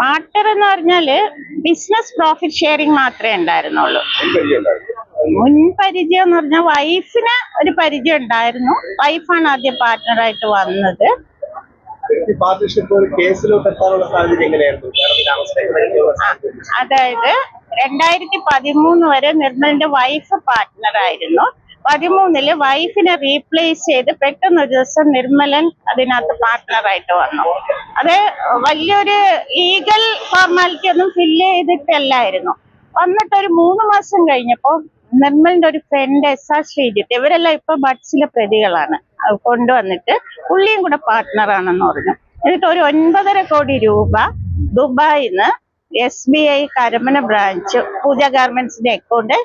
Partner എന്ന് പറഞ്ഞാൽ business profit sharing മാത്രമേ ഉണ്ടായിരുന്നുള്ളൂ. മുൻപരിചയം മുൻ പരിചയം എന്ന് പറഞ്ഞാൽ വൈഫിന് ഒരു പരിചയം ഉണ്ടായിരുന്നു. വൈഫാണ് ആദ്യം പാർട്ട്ണറായിട്ട് വന്നത്. അതായത് രണ്ടായിരത്തി പതിമൂന്ന് വരെ നിർമ്മലിന്റെ വൈഫ് പാർട്ട്ണറായിരുന്നു പതിമൂന്നിൽ വൈഫിനെ റീപ്ലേസ് ചെയ്ത് പെട്ടെന്ന് ഒരു ദിവസം നിർമ്മലൻ അതിനകത്ത് പാർട്ട്ണറായിട്ട് വന്നു. അത് വലിയൊരു ലീഗൽ ഫോർമാലിറ്റി ഒന്നും ഫില്ല് ചെയ്തിട്ടല്ലായിരുന്നു. വന്നിട്ട് ഒരു മൂന്ന് മാസം കഴിഞ്ഞപ്പോൾ നിർമ്മലിന്റെ ഒരു ഫ്രണ്ട് എസ് ആർ ശ്രീജിത്ത് ഇവരെല്ലാം ഇപ്പൊ ബഡ്സിലെ പ്രതികളാണ്. കൊണ്ടുവന്നിട്ട് പുള്ളിയും കൂടെ പാർട്ട്ണറാണെന്ന് പറഞ്ഞു. എന്നിട്ട് ഒരു ഒൻപതര കോടി രൂപ ദുബായിന്ന് S B I Karamana branch Pooja ഗാർമെന്റ്സിന്റെ account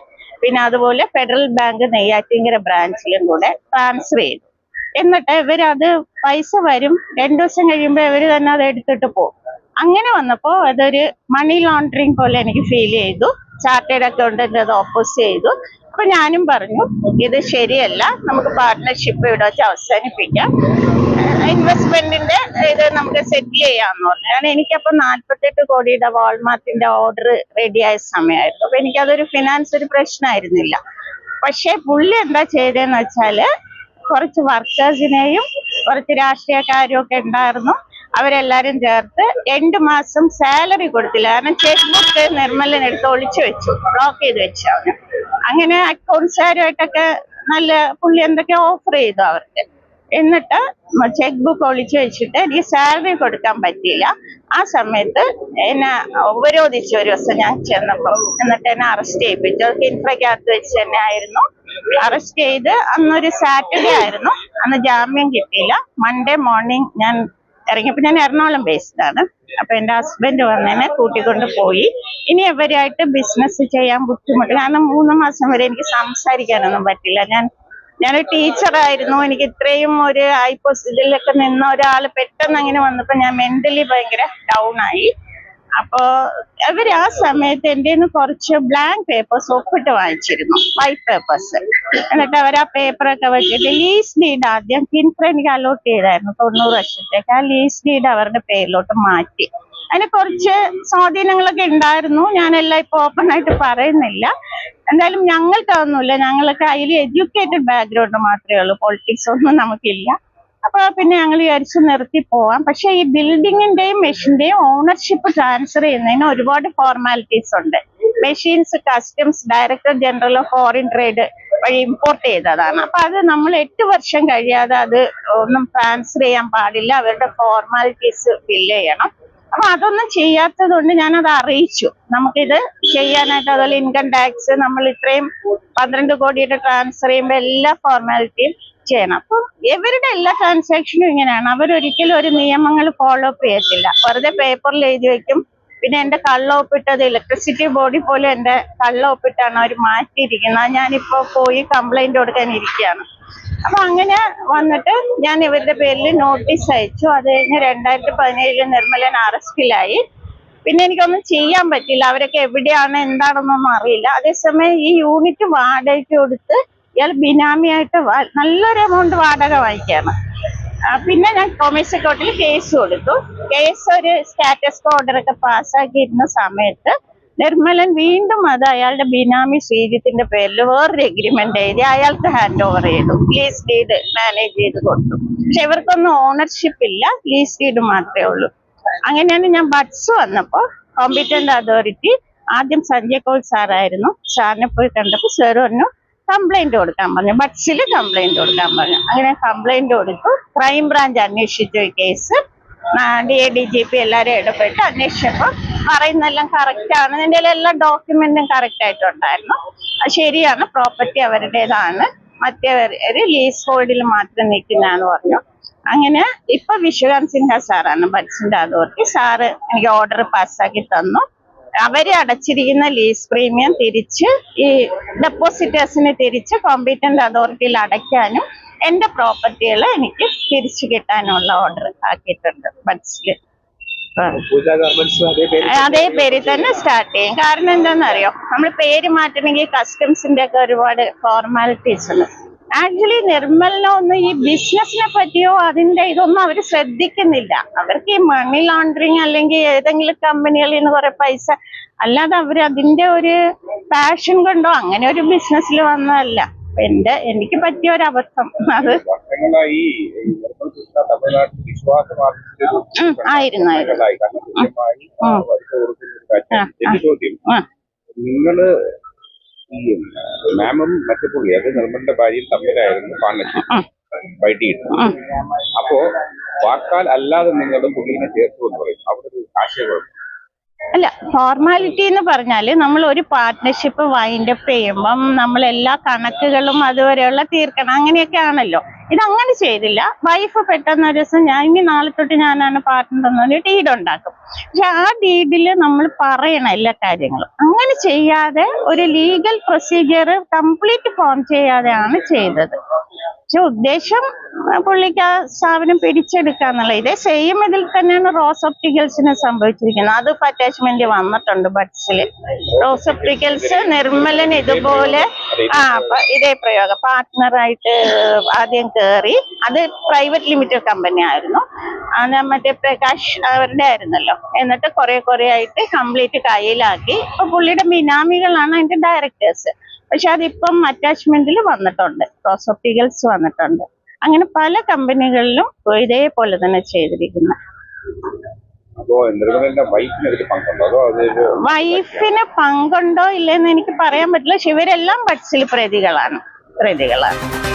പിന്നെ അതുപോലെ ഫെഡറൽ ബാങ്ക് നെയ്യാറ്റിങ്കര ബ്രാഞ്ചിലും കൂടെ ട്രാൻസ്ഫർ ചെയ്തു. എന്നിട്ട് ഇവരത് പൈസ വരും രണ്ടു ദിവസം കഴിയുമ്പോൾ ഇവർ തന്നെ അത് എടുത്തിട്ട് പോകും. അങ്ങനെ വന്നപ്പോൾ അതൊരു മണി ലോണ്ടറിങ് പോലെ എനിക്ക് ഫീൽ ചെയ്തു. ചാർട്ടേഡ് അക്കൗണ്ടന്റ് അത് ഓപ്പോസ് ചെയ്തു. അപ്പൊ ഞാനും പറഞ്ഞു ഇത് ശരിയല്ല നമുക്ക് പാർട്ട്ണർഷിപ്പ് ഇവിടെ വെച്ച് അവസാനിപ്പിക്കാം. ഇൻവെസ്റ്റ്മെന്റിന്റെ ഇത് നമുക്ക് സെറ്റിൽ ചെയ്യാന്ന് പറഞ്ഞു. കാരണം എനിക്കപ്പോ നാല്പത്തെട്ട് കോടിയുടെ വാൾമാർട്ടിന്റെ ഓർഡർ റെഡിയായ സമയമായിരുന്നു. അപ്പൊ എനിക്കതൊരു ഫിനാൻസ് ഒരു പ്രശ്നമായിരുന്നില്ല പക്ഷെ പുള്ളി എന്താ ചെയ്തതെന്ന് വെച്ചാൽ കുറച്ച് വർക്കേഴ്സിനെയും കുറച്ച് രാഷ്ട്രീയക്കാരും ഒക്കെ ഉണ്ടായിരുന്നു. അവരെല്ലാരും ചേർത്ത് രണ്ടു മാസം സാലറി കൊടുത്തില്ല. കാരണം ചെക്ക് ബുക്ക് നിർമ്മലിനെടുത്ത് ഒളിച്ചു വെച്ചു ബ്ലോക്ക് ചെയ്ത് വെച്ചു അവന്. അങ്ങനെ അക്കൗണ്ട്സുകാരുമായിട്ടൊക്കെ നല്ല പുള്ളി എന്തൊക്കെ ഓഫർ ചെയ്തു അവർക്ക്. എന്നിട്ട് ചെക്ക് ബുക്ക് ഒളിച്ചു വെച്ചിട്ട് എനിക്ക് സാലറി കൊടുക്കാൻ പറ്റിയില്ല. ആ സമയത്ത് എന്നെ ഉപരോധിച്ചു ഒരു ദിവസം ഞാൻ ചെന്നപ്പോൾ എന്നിട്ട് എന്നെ അറസ്റ്റ് ചെയ്യിപ്പിച്ചു. അത് കിൻഫ്രയ്ക്കകത്ത് വെച്ച് തന്നെ ആയിരുന്നു. അറസ്റ്റ് ചെയ്ത് അന്നൊരു സാറ്റർഡേ ആയിരുന്നു. അന്ന് ജാമ്യം കിട്ടിയില്ല. മൺഡേ മോർണിംഗ് ഞാൻ ഇറങ്ങിയപ്പോൾ ഞാൻ എറണാകുളം ബേസ്ഡ് ആണ്. അപ്പൊ എന്റെ ഹസ്ബൻഡ് വന്നതിനെ കൂട്ടിക്കൊണ്ട് പോയി. ഇനി ഇവരായിട്ട് ബിസിനസ് ചെയ്യാൻ ബുദ്ധിമുട്ട്. കാരണം മൂന്ന് മാസം വരെ എനിക്ക് സംസാരിക്കാനൊന്നും പറ്റില്ല. ഞാൻ ഞാൻ ഒരു ടീച്ചറായിരുന്നു എനിക്ക് ഇത്രയും ഒരു ഹൈ പൊസിഷനിലൊക്കെ നിന്ന ഒരാൾ പെട്ടെന്ന് അങ്ങനെ വന്നപ്പോൾ ഞാൻ മെന്റലി ഭയങ്കര ഡൗൺ ആയി. അപ്പോ അവർ ആ സമയത്ത് എന്റെ കുറച്ച് ബ്ലാങ്ക് പേപ്പേഴ്സ് ഒപ്പിട്ട് വാങ്ങിച്ചിരുന്നു വൈറ്റ് പേപ്പേഴ്സ് എന്നിട്ട് അവർ ആ പേപ്പറൊക്കെ വെച്ചിട്ട് ലീസ് ഡീഡ് ആദ്യം കിൻഫ്ര എനിക്ക് അലോട്ട് ചെയ്തായിരുന്നു. തൊണ്ണൂറ് വർഷത്തേക്ക് ആ ലീസ് ഡീഡ് അവരുടെ പേരിലോട്ട് മാറ്റി. അതിന് കുറച്ച് സ്വാധീനങ്ങളൊക്കെ ഉണ്ടായിരുന്നു. ഞാനെല്ലാം ഇപ്പൊ ഓപ്പൺ ആയിട്ട് പറയുന്നില്ല. എന്തായാലും ഞങ്ങൾക്ക് അതൊന്നുമില്ല. ഞങ്ങൾക്ക് അതിൽ എഡ്യൂക്കേറ്റഡ് ബാക്ക്ഗ്രൗണ്ട് മാത്രമേ ഉള്ളൂ. പൊളിറ്റിക്സ് ഒന്നും നമുക്കില്ല. അപ്പൊ പിന്നെ ഞങ്ങൾ വിചാരിച്ചു നിർത്തി പോവാം. പക്ഷെ ഈ ബിൽഡിങ്ങിന്റെയും മെഷീന്റെയും ഓണർഷിപ്പ് ട്രാൻസ്ഫർ ചെയ്യുന്നതിന് ഒരുപാട് ഫോർമാലിറ്റീസ് ഉണ്ട്. Machines customs director general of foreign trade വഴി ഇമ്പോർട്ട് ചെയ്തതാണ്. അപ്പൊ അത് നമ്മൾ എട്ട് വർഷം കഴിയാതെ അത് ഒന്നും ട്രാൻസ്ഫർ ചെയ്യാൻ പാടില്ല. അവരുടെ ഫോർമാലിറ്റീസ് ഫില്ല് ചെയ്യണം. അപ്പൊ അതൊന്നും ചെയ്യാത്തത് കൊണ്ട് അത് അറിയിച്ചു. നമുക്കിത് ചെയ്യാനായിട്ട് അതുപോലെ ഇൻകം ടാക്സ് നമ്മൾ ഇത്രയും പന്ത്രണ്ട് കോടിയുടെ ട്രാൻസ്ഫർ ചെയ്യുമ്പോൾ എല്ലാ ഫോർമാലിറ്റിയും ചെയ്യണം. അപ്പൊ ഇവരുടെ എല്ലാ ട്രാൻസാക്ഷനും ഇങ്ങനെയാണ്. അവരൊരിക്കലും ഒരു നിയമങ്ങൾ ഫോളോ അപ്പ് ചെയ്യത്തില്ല. വെറുതെ പേപ്പറിൽ എഴുതി വെക്കും. പിന്നെ എന്റെ കള്ള അത് ഇലക്ട്രിസിറ്റി ബോർഡിൽ പോലും എന്റെ കള്ള ഒപ്പിട്ടാണ് അവർ മാറ്റിയിരിക്കുന്നത് ഞാനിപ്പോ പോയി കംപ്ലൈന്റ് കൊടുക്കാൻ ഇരിക്കുകയാണ്. അപ്പൊ അങ്ങനെ വന്നിട്ട് ഞാൻ ഇവരുടെ പേരിൽ നോട്ടീസ് അയച്ചു. അത് കഴിഞ്ഞ് രണ്ടായിരത്തി പതിനേഴിൽ നിർമ്മലൻ അറസ്റ്റിലായി. പിന്നെ എനിക്കൊന്നും ചെയ്യാൻ പറ്റില്ല. അവരൊക്കെ എവിടെയാണ് എന്താണെന്നൊന്നും അറിയില്ല. അതേസമയം ഈ യൂണിറ്റ് വാടകയ്ക്ക് കൊടുത്ത് ഇയാൾ ബിനാമിയായിട്ട് നല്ലൊരു എമൗണ്ട് വാടക വാങ്ങിക്കാണ് പിന്നെ ഞാൻ കൊമേഴ്സ് കോർട്ടിൽ കേസ് കൊടുത്തു. കേസ് ഒരു സ്റ്റാറ്റസ് ഓർഡർ ഒക്കെ പാസ്സാക്കിയിരുന്ന സമയത്ത് നിർമ്മലൻ വീണ്ടും അത് അയാളുടെ ബിനാമി ശ്രീജിത്തിന്റെ പേരിൽ വേറൊരു എഗ്രിമെന്റ് എഴുതി അയാൾക്ക് ഹാൻഡ് ഓവർ ചെയ്തു. ലീസ് ഡീഡ് മാനേജ് ചെയ്ത് കൊടുത്തു. പക്ഷെ ഇവർക്കൊന്നും ഓണർഷിപ്പ് ഇല്ല. ലീസ് ഡീഡ് മാത്രമേ ഉള്ളൂ. അങ്ങനെയാണ് ഞാൻ ബഡ്സ് വന്നപ്പോൾ കോമ്പറ്റന്റ് അതോറിറ്റി ആദ്യം സഞ്ജയ് കോൾ സാറായിരുന്നു സാറിനെ പോയി കണ്ടപ്പോൾ സാർ പറഞ്ഞു കംപ്ലൈന്റ് കൊടുക്കാൻ പറഞ്ഞു. ബഡ്സിൽ കംപ്ലൈന്റ് കൊടുക്കാൻ പറഞ്ഞു. അങ്ങനെ കംപ്ലൈന്റ് കൊടുത്തു. ക്രൈം ബ്രാഞ്ച് അന്വേഷിച്ചു case D A D G P എല്ലാവരും ഇടപെട്ട് അന്വേഷിച്ചപ്പോൾ പറയുന്നെല്ലാം കറക്റ്റാണ് ഇതിന്റെ എല്ലാ ഡോക്യുമെന്റും കറക്റ്റ് ആയിട്ടുണ്ടായിരുന്നു. ശരിയാണ്. പ്രോപ്പർട്ടി അവരുടേതാണ്. മറ്റേവര് ലീസ് ഹോൾഡിൽ മാത്രം നിൽക്കുന്നതാന്ന് പറഞ്ഞു. അങ്ങനെ ഇപ്പൊ വിശ്വകാന്ത് സിൻഹ സാറാണ് ബഡ്സിന്റെ അതോറിറ്റി. സാറ് എനിക്ക് ഓർഡർ പാസ്സാക്കി തന്നു. അവർ അടച്ചിരിക്കുന്ന ലീസ് പ്രീമിയം തിരിച്ച് ഈ ഡെപ്പോസിറ്റേഴ്സിന് തിരിച്ച് കോമ്പീറ്റന്റ് അതോറിറ്റിയിൽ അടയ്ക്കാനും എന്റെ പ്രോപ്പർട്ടികൾ എനിക്ക് തിരിച്ചു കിട്ടാനുള്ള ഓർഡർ ആക്കിയിട്ടുണ്ട്. ബഡ്സിൽ അതേ പേരിൽ തന്നെ സ്റ്റാർട്ട് ചെയ്യും. കാരണം എന്താണെന്നറിയോ? നമ്മൾ പേര് മാറ്റണമെങ്കിൽ കസ്റ്റംസിന്റെ ഒക്കെ ഒരുപാട് ഫോർമാലിറ്റീസ് ഉണ്ട്. ആക്ച്വലി നിർമ്മലിനോ ഒന്നും ഈ ബിസിനസിനെ പറ്റിയോ അതിന്റെ ഇതൊന്നും അവർ ശ്രദ്ധിക്കുന്നില്ല. അവർക്ക് ഈ മണി ലോണ്ടറിങ് അല്ലെങ്കിൽ ഏതെങ്കിലും കമ്പനികളിൽ നിന്ന് കുറെ പൈസ അല്ലാതെ അവർ അതിന്റെ ഒരു പാഷൻ കൊണ്ടോ അങ്ങനെ ഒരു ബിസിനസ്സിൽ വന്നതല്ല. എന്റെ എനിക്ക് പറ്റിയ ഒരു അബദ്ധം അത് ആയിരുന്നു ആയിരുന്നു നിങ്ങൾ ഈ മാമും മറ്റു പുള്ളി അത് നിർമ്മലിന്റെ ഭാര്യയും തമ്മിലായിരുന്നു പാർട്ണർഷിപ്പ് ഉം. അപ്പോ വാക്കാൽ അല്ലാതെ നിങ്ങളും പുള്ളിനെ ചേർത്തു എന്ന് പറയും. അവിടെ ഒരു ആശയക്കുഴപ്പം. അല്ല ഫോർമാലിറ്റി എന്ന് പറഞ്ഞാൽ നമ്മൾ ഒരു പാർട്ട്ണർഷിപ്പ് വൈൻഡപ്പ് ചെയ്യുമ്പം നമ്മൾ എല്ലാ കണക്കുകളും അതുവരെയുള്ള തീർക്കണം. അങ്ങനെയൊക്കെ ആണല്ലോ. ഇതങ്ങനെ ചെയ്തില്ല. വൈഫ് പെട്ടെന്ന് ഒരു ദിവസം ഞാൻ ഇനി നാളെ തൊട്ട് ഞാനാണ് പാർട്ട്ണർ എന്നൊരു ഡീഡ് ഉണ്ടാക്കും. പക്ഷെ ആ ഡീഡിൽ നമ്മൾ പറയണം എല്ലാ കാര്യങ്ങളും. അങ്ങനെ ചെയ്യാതെ ഒരു ലീഗൽ പ്രൊസീജിയർ കംപ്ലീറ്റ് ഫോം ചെയ്യാതെയാണ് ചെയ്തത്. പക്ഷെ ഉദ്ദേശം പുള്ളിക്ക് ആ സ്ഥാപനം പിടിച്ചെടുക്കാന്നുള്ള ഇതേ. സെയിം ഇതിൽ തന്നെയാണ് റോസ് ഒപ്റ്റിക്കൽസിന് സംഭവിച്ചിരിക്കുന്നത്. അത് ഇപ്പൊ അറ്റാച്ച്മെന്റ് വന്നിട്ടുണ്ട് ബഡ്സിൽ റോസ് ഒപ്റ്റിക്കൽസ് നിർമ്മലൻ ഇതുപോലെ ആ ഇതേ പ്രയോഗം. പാർട്ട്ണറായിട്ട് ആദ്യം കേറി. അത് പ്രൈവറ്റ് ലിമിറ്റഡ് കമ്പനി ആയിരുന്നു. അത് മറ്റേ പ്രകാശ് അവരുടെ ആയിരുന്നല്ലോ. എന്നിട്ട് കുറെ കുറെ ആയിട്ട് കംപ്ലീറ്റ് കയ്യിലാക്കി. ഇപ്പൊ പുള്ളിയുടെ ബിനാമികളാണ് അതിന്റെ ഡയറക്ടേഴ്സ് പക്ഷെ അതിപ്പം അറ്റാച്ച്മെന്റിൽ വന്നിട്ടുണ്ട്. റോസ് വന്നിട്ടുണ്ട്. അങ്ങനെ പല കമ്പനികളിലും ഇതേപോലെ തന്നെ ചെയ്തിരിക്കുന്നു. വൈഫിന് പങ്കുണ്ടോ? ഇല്ലെന്ന് എനിക്ക് പറയാൻ പറ്റില്ല. പക്ഷെ ഇവരെല്ലാം ബഡ്സിൽ പ്രതികളാണ്. പ്രതികളാണ്.